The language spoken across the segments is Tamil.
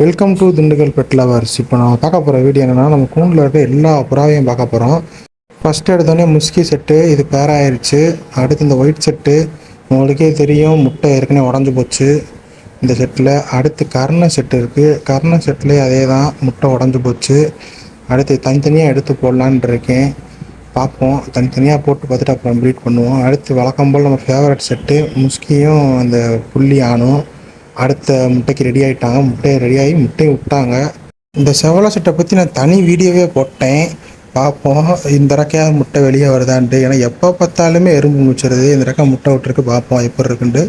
Welcome to Dindigul pet lovers இப்போ நம்ம பார்க்க போகிற வீடியோ என்னென்னா நம்ம கூண்டில் இருக்க எல்லா புறாவையும் பார்க்க போகிறோம் ஃபஸ்ட்டு எடுத்தோடனே முஸ்கி செட்டு இது பேராயிருச்சு அடுத்து இந்த ஒயிட் செட்டு உங்களுக்கே தெரியும் முட்டை ஏற்கனவே உடஞ்சி போச்சு. இந்த செட்டில் அடுத்து கர்ண செட்டு இருக்குது கர்ண செட்லேயே அதே தான் முட்டை உடஞ்சி போச்சு. அடுத்து தனித்தனியாக எடுத்து போடலான்னு இருக்கேன். பார்ப்போம். தனித்தனியாக போட்டு பார்த்துட்டு அப்புறம் ப்ரீட் பண்ணுவோம். அடுத்து வழக்கம் போல் நம்ம ஃபேவரட் செட்டு முஸ்கியும் அந்த புள்ளி ஆணும். அடுத்த முட்டைக்கு ரெடி ஆகிட்டாங்க முட்டையை ரெடி ஆகி முட்டையை விட்டாங்க. இந்த செவலை செட்டை பற்றி நான் தனி வீடியோவே போட்டேன். பார்ப்போம். இந்த ரெக்கையாவது முட்டை வெளியே வருதான்ட்டு. ஏன்னா எப்போ பார்த்தாலுமே எறும்பு முடிச்சிருது இந்த ரக்கம் முட்டை விட்டுருக்கு. பார்ப்போம் எப்படி இருக்குன்ட்டு.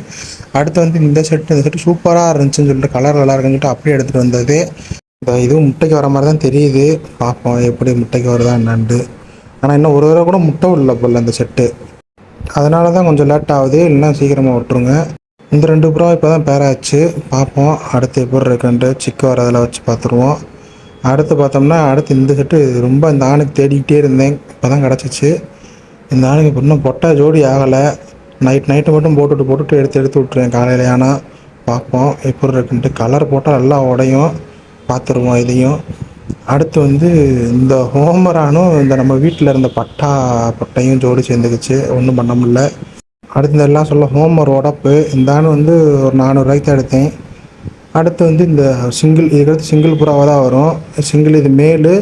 அடுத்து வந்து இந்த செட்டு இந்த செட்டு சூப்பராக இருந்துச்சுன்னு சொல்லிட்டு கலர் நல்லா இருக்குன்னு சொல்லிட்டு அப்படியே எடுத்துகிட்டு வந்தது. இந்த இதுவும் முட்டைக்கு வர மாதிரி தான் தெரியுது. பார்ப்போம் எப்படி முட்டைக்கு வருதா என்னான்ட்டு. ஆனால் இன்னும் ஒரு தடவை கூட முட்டை விடல போல இந்த செட்டு அதனால தான் கொஞ்சம் லேட் ஆகுது. இல்லைன்னா சீக்கிரமாக விட்ருங்க இந்த ரெண்டு புறா இப்போ தான் பேராச்சு. பார்ப்போம். அடுத்து எப்படி இருக்குன்ட்டு சிக்கு வரதில் வச்சு பார்த்துருவோம். அடுத்து பார்த்தோம்னா அடுத்து இந்த செட்டு ரொம்ப இந்த ஆணுக்கு தேடிக்கிட்டே இருந்தேன். இப்போ தான் கிடச்சிச்சு. இந்த ஆணுக்கு இப்போ இன்னும் பொட்டா ஜோடி ஆகலை. நைட் நைட்டு மட்டும் போட்டுட்டு போட்டுட்டு எடுத்து எடுத்து விட்ருவேன் காலையில். ஆனால் பார்ப்போம். எப்படி இருக்குன்ட்டு கலர் போட்டால் நல்லா உடையும். பார்த்துருவோம் இதையும். அடுத்து வந்து இந்த ஹோமரானும் இந்த நம்ம வீட்டில் இருந்த பட்டா பட்டையும் ஜோடி சேர்ந்துக்குச்சு. ஒன்றும் பண்ண முடியல. அடுத்து எல்லாம் சொல்ல ஹோமர் உடப்பு இந்தாண்டு வந்து ஒரு நானூறுரூவாய்க்கு தான் எடுத்தேன். அடுத்து வந்து இந்த சிங்கிள் இதுக்கடுத்து சிங்கிள் புறாவாக தான் வரும். சிங்கிள் இது மேலு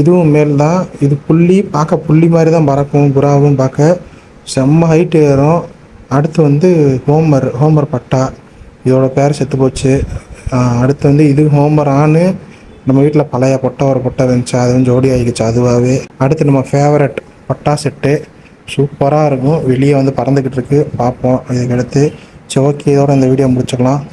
இதுவும் மேல் தான். இது புள்ளி பார்க்க புள்ளி மாதிரி தான் பறக்கும் புறாவும் பார்க்க. செம்ம ஹைட் ஏறும். அடுத்து வந்து ஹோமர் ஹோமர் பட்டா. இதோட பேர் செத்து போச்சு. அடுத்து வந்து இது ஹோமர் ஆணு. நம்ம வீட்டில் பழைய பொட்டை ஒரு பொட்டை இருந்துச்சு. அதுவும் ஜோடி ஆகிக்குச்சு அதுவாகவே. அடுத்து நம்ம ஃபேவரட் பட்டா செட்டு. சூப்பராக இருக்கும். வெளியே வந்து பறந்துக்கிட்டு இருக்குது பார்ப்போம். இதுக்கடுத்து சரி ஓகே இதோட இந்த வீடியோ முடிச்சுக்கலாம்.